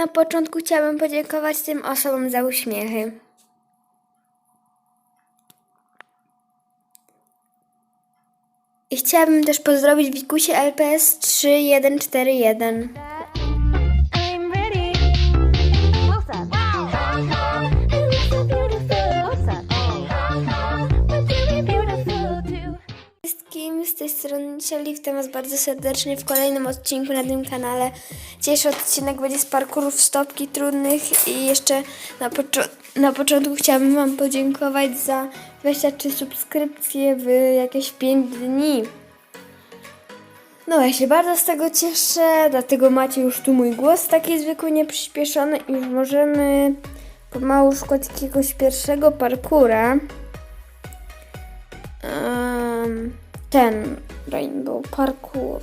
na początku chciałabym podziękować tym osobom za uśmiechy. I chciałabym też pozdrowić Wikusie LPS 3141. wszystkim, z tej strony Dzisiaj witam Was bardzo serdecznie w kolejnym odcinku na tym kanale. Dzisiejszy odcinek będzie z parkurów stopki trudnych i jeszcze na, poczo- na początku chciałabym Wam podziękować za 23 subskrypcje w jakieś 5 dni. No ja się bardzo z tego cieszę, dlatego macie już tu mój głos taki zwykły, nieprzyspieszony i już możemy pomału szukać jakiegoś pierwszego parkura. Ten Rainbow Parkour.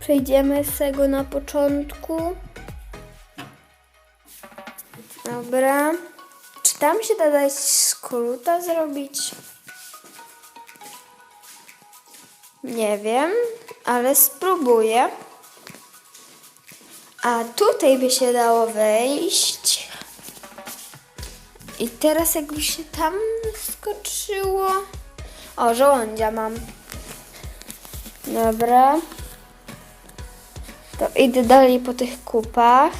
Przejdziemy z tego na początku. Dobra. Czy tam się da dać skróta zrobić? Nie wiem, ale spróbuję. A tutaj by się dało wejść. I teraz jakby się tam skoczyło. O, żołądzia mam. Dobra. To idę dalej po tych kupach.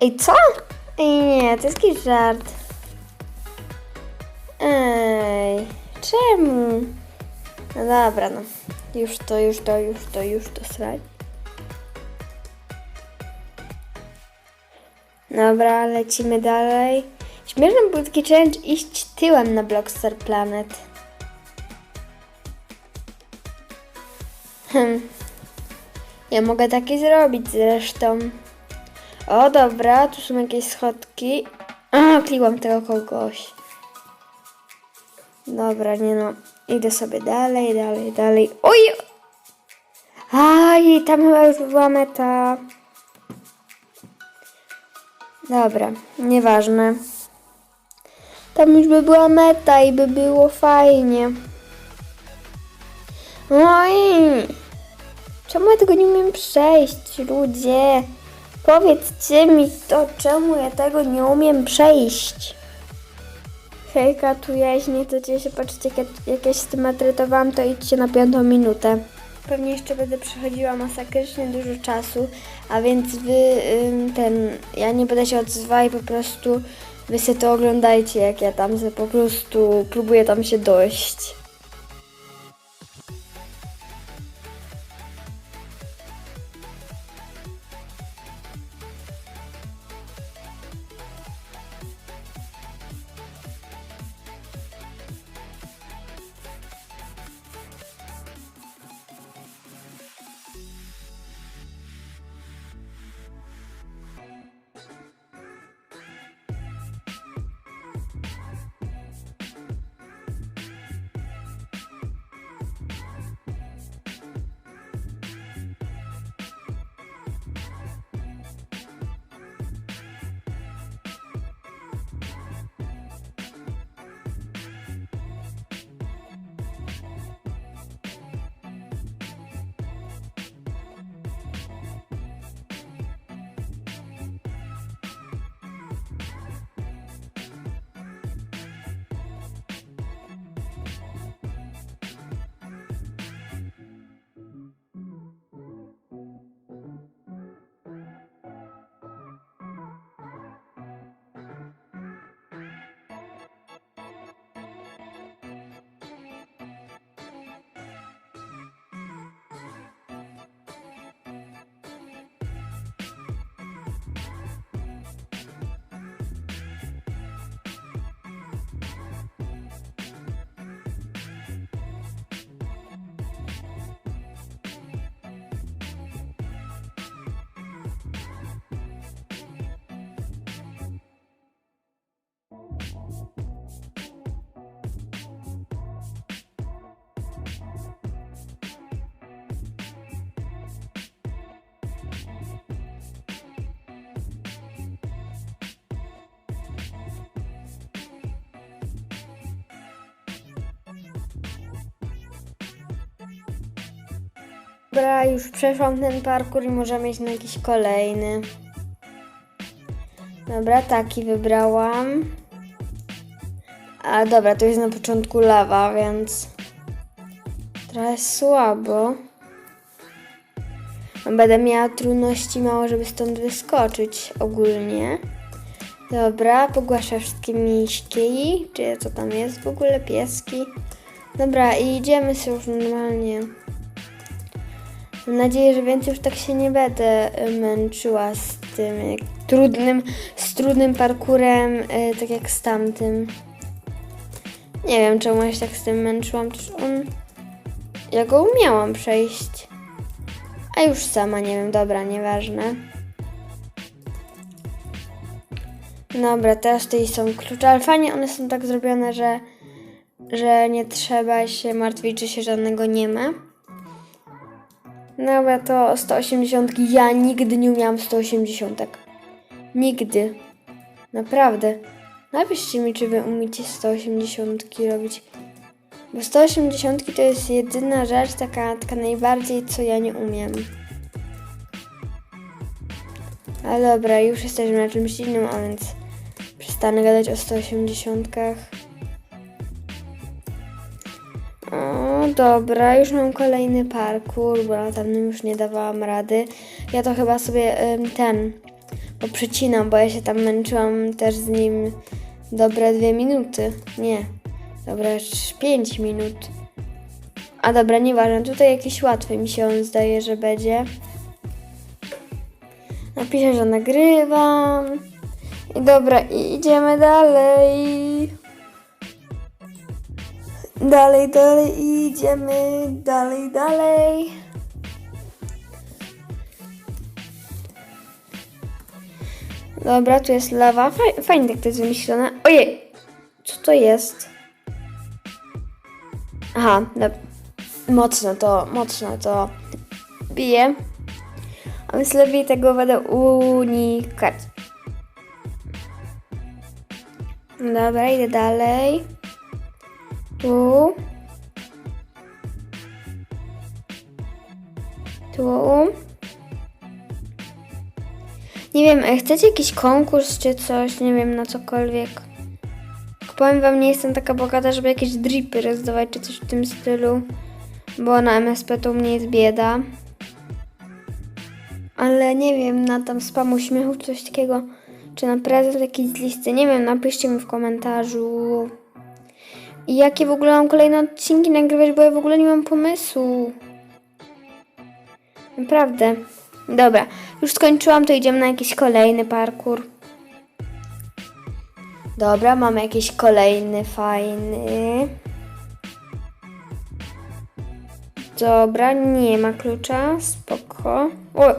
I co? Ej, nie, to jest jakiś żart. Ej, czemu? No dobra, no. Już to, już to, już to, już to srać. Dobra, lecimy dalej. Śmieszny był taki challenge iść tyłem na Blockstar Planet. Hm. Ja mogę taki zrobić zresztą. O, dobra, tu są jakieś schodki. A, klikłam tego kogoś. Dobra, nie no. Idę sobie dalej, dalej, dalej. Oj! Aj, tam chyba już była meta. Dobra, nieważne. Tam już by była meta i by było fajnie. Oj! Czemu ja tego nie umiem przejść, ludzie? Powiedzcie mi to, czemu ja tego nie umiem przejść. Hejka, tu jaźnie, to cię się patrzcie, jak, ja- jak ja się z tym matrytowałam, to idźcie na piątą minutę. Pewnie jeszcze będę przechodziła masakrycznie dużo czasu, a więc wy ten, ja nie będę się odzywała i po prostu wy sobie to oglądajcie, jak ja tam po prostu próbuję tam się dojść. Dobra, już przeszłam ten parkour i możemy iść na jakiś kolejny. Dobra, taki wybrałam. A dobra, to jest na początku lawa, więc trochę słabo. Będę miała trudności mało, żeby stąd wyskoczyć ogólnie. Dobra, pogłaszę wszystkie miśki, czy co tam jest w ogóle, pieski. Dobra, i idziemy sobie już normalnie. Mam nadzieję, że więcej już tak się nie będę y, męczyła z tym jak trudnym, z trudnym parkurem, y, tak jak z tamtym. Nie wiem, czemu ja się tak z tym męczyłam, przecież on... Ja go umiałam przejść. A już sama, nie wiem, dobra, nieważne. Dobra, teraz tutaj są klucze, ale fajnie one są tak zrobione, że, że nie trzeba się martwić, że się żadnego nie ma. Dobra, to 180. Ja nigdy nie umiałam 180. Nigdy. Naprawdę. Napiszcie mi, czy wy umiecie 180 robić. Bo 180 to jest jedyna rzecz, taka, taka najbardziej, co ja nie umiem. Ale dobra, już jesteśmy na czymś innym, a więc przestanę gadać o 180. O, dobra, już mam kolejny parkour, bo na tamtym już nie dawałam rady. Ja to chyba sobie ten poprzecinam, bo ja się tam męczyłam też z nim dobre dwie minuty. Nie, dobra, pięć minut. A dobra, nieważne, tutaj jakiś łatwy mi się on zdaje, że będzie. Napiszę, że nagrywam. I dobra, idziemy dalej. Dalej, dalej, idziemy. Dalej, dalej. Dobra, tu jest lawa. Faj, fajnie tak to jest wymyślone. Ojej! Co to jest? Aha, no, mocno to, mocno to bije. A więc lepiej tego będę unikać. Dobra, idę dalej. Tu. Tu. Nie wiem, e, chcecie jakiś konkurs czy coś? Nie wiem, na cokolwiek. Powiem wam, nie jestem taka bogata, żeby jakieś dripy rozdawać czy coś w tym stylu. Bo na MSP to u mnie jest bieda. Ale nie wiem, na tam spamu śmiechu czy coś takiego. Czy na prezent jakiś listy. Nie wiem, napiszcie mi w komentarzu. I jakie w ogóle mam kolejne odcinki nagrywać, bo ja w ogóle nie mam pomysłu. Naprawdę. Dobra, już skończyłam, to idziemy na jakiś kolejny parkour. Dobra, mamy jakiś kolejny fajny. Dobra, nie ma klucza, spoko. O.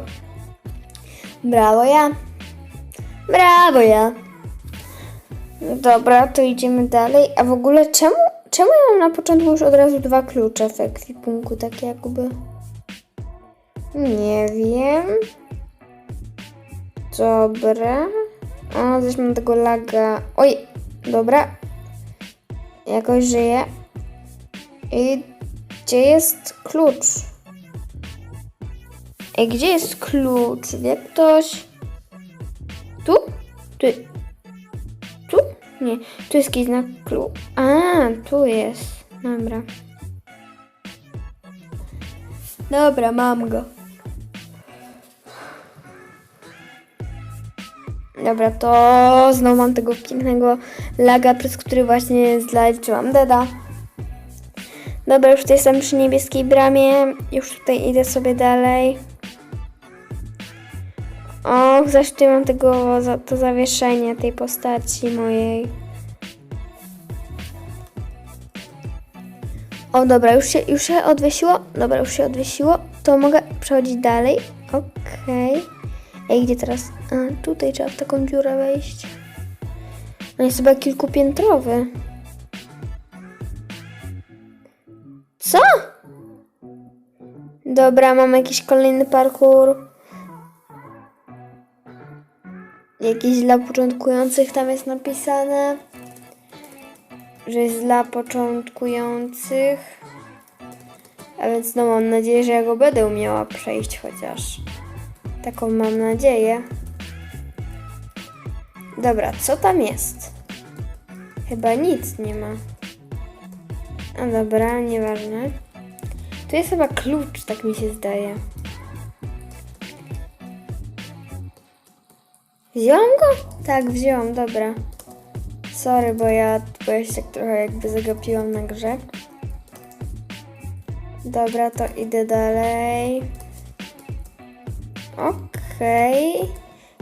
Brawo ja. Brawo ja. Dobra, to idziemy dalej. A w ogóle czemu, czemu ja mam na początku już od razu dwa klucze w ekwipunku, tak jakby? Nie wiem. Dobra. O, też mam tego laga. Oj, dobra. Jakoś żyję. I gdzie jest klucz? Ej, gdzie jest klucz? Wie ktoś? Tu? Tu? Nie, tu jest jakiś znak klucz. A, tu jest. Dobra. Dobra, mam go. Dobra, to znowu mam tego pięknego laga, przez który właśnie zleciłam deda. Dobra, już tutaj jestem przy niebieskiej bramie. Już tutaj idę sobie dalej. O, zaś tutaj mam tego, to zawieszenie tej postaci mojej. O, dobra, już się, już się odwiesiło. Dobra, już się odwiesiło. To mogę przechodzić dalej. Okej. Ej, gdzie teraz? A, tutaj trzeba w taką dziurę wejść. On jest chyba kilkupiętrowy. Co? Dobra, mam jakiś kolejny parkour. Jakiś dla początkujących tam jest napisane. Że jest dla początkujących. A więc no mam nadzieję, że ja go będę umiała przejść chociaż. Taką mam nadzieję. Dobra, co tam jest? Chyba nic nie ma. A dobra, nieważne. Tu jest chyba klucz, tak mi się zdaje. Wziąłam go? Tak, wziąłam, dobra. Sorry, bo ja, bo ja się tak trochę jakby zagapiłam na grze. Dobra, to idę dalej. Okej.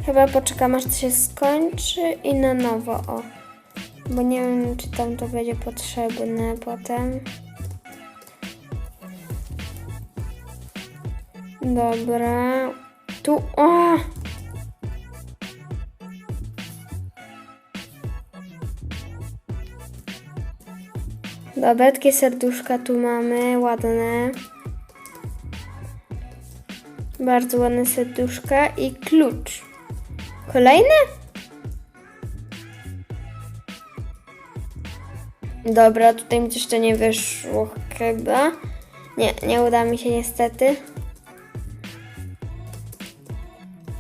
Chyba poczekam aż to się skończy i na nowo, o. Bo nie wiem, czy tam to będzie potrzebne potem. Dobra. Tu, o! Takie serduszka tu mamy, ładne. Bardzo ładne serduszka i klucz. Kolejne? Dobra, tutaj mi jeszcze nie wyszło chyba. Nie, nie uda mi się niestety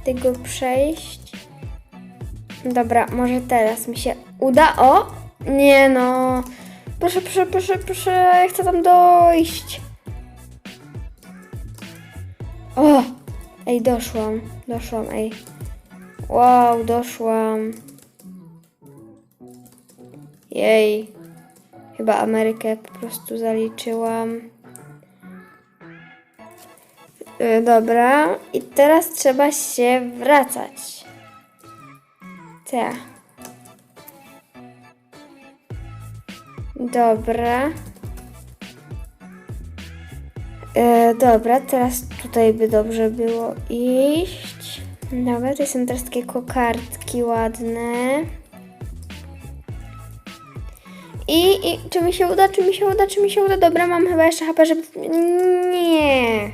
tego przejść. Dobra, może teraz mi się uda. O! Nie no. Proszę, proszę, proszę, proszę, chcę tam dojść. O! Ej, doszłam, doszłam, ej. Wow, doszłam. Jej. Chyba Amerykę po prostu zaliczyłam. Y, Dobra, i teraz trzeba się wracać. Tak. Dobra. E, dobra, teraz tutaj by dobrze było iść. Dobra, to są teraz takie kokardki ładne. I, I czy mi się uda, czy mi się uda, czy mi się uda? Dobra, mam chyba jeszcze HP, żeby... Nie.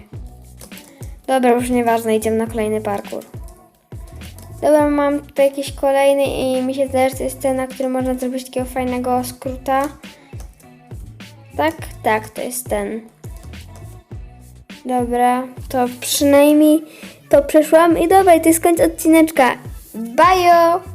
Dobra, już nieważne, idziemy na kolejny parkour. Dobra, mam tutaj jakiś kolejny i mi się zdaje, że to jest ten, na którym można zrobić takiego fajnego skróta. Tak, tak, to jest ten. Dobra, to przynajmniej to przeszłam i dobra, to jest koniec odcineczka. Bajo!